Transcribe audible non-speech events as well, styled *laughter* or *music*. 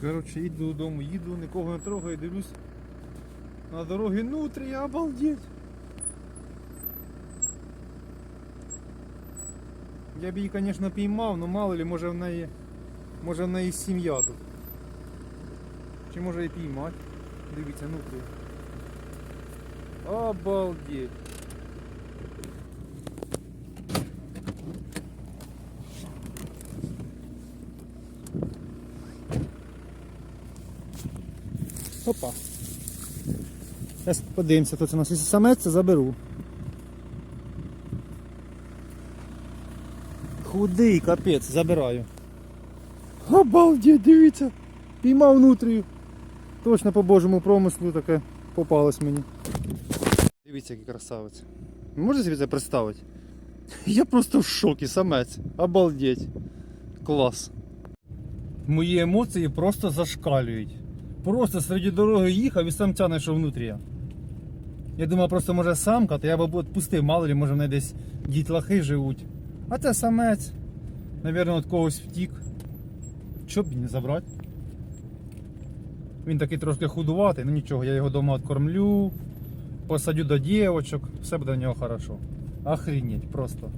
Коротше, йду додому, їду, нікого не трогаю, дивлюсь. На дорогі нутрія, обалдеть. Я б її, звісно, піймав, але мало ли, може в неї. Може в неї сім'я тут. Чи може і піймати. Дивіться, нутрія. Обалдеть. Опа. Зараз подивимося, це у нас. Якщо самець, це заберу. Худий, капець, забираю. Обалдеть, дивіться. Піймав внутрію. Точно по божому промислу таке попалось мені. Дивіться, який красавець. Можете собі це представити? *laughs* Я просто в шокі, самець. Обалдеть. Клас. Мої емоції просто зашкалюють. Просто серед дороги їхав і самця знайшов внутрі. Я думав, просто може самка, то я б відпустив, мало ли, може в неї десь дітлахи живуть. А це самець. Навірно, від когось втік. Що б і не забрати? Він такий трошки худуватий, ну нічого, я його вдома откормлю, посадю до дівочок, все буде в нього хорошо. Охренеть просто.